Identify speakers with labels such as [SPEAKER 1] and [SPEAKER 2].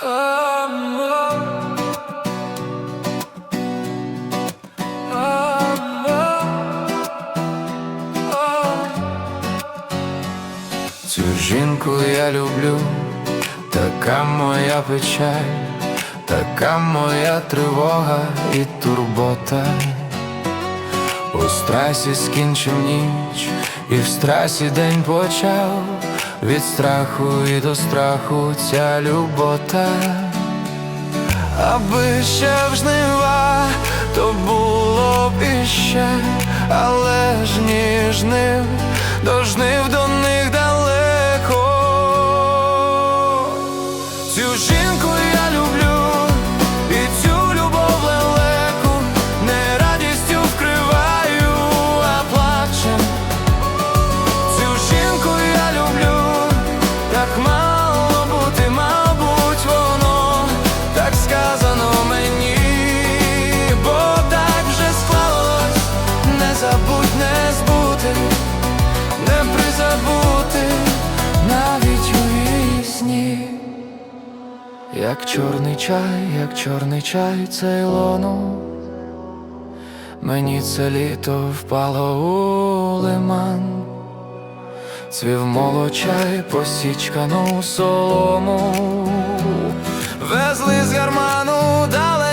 [SPEAKER 1] Цю жінку я люблю, така моя печаль, така моя тривога і турбота. У страсі скінчив ніч, і в страсі день почав, від страху і до страху ця любота. Аби ще в жнива, то було б іще, але ж до жнив, до забути навіть у її сні, як чорний чай, як чорний чай цей лону, мені це літо впало у лиман, цвів молочай, посічкану солому, везли з гарману далеко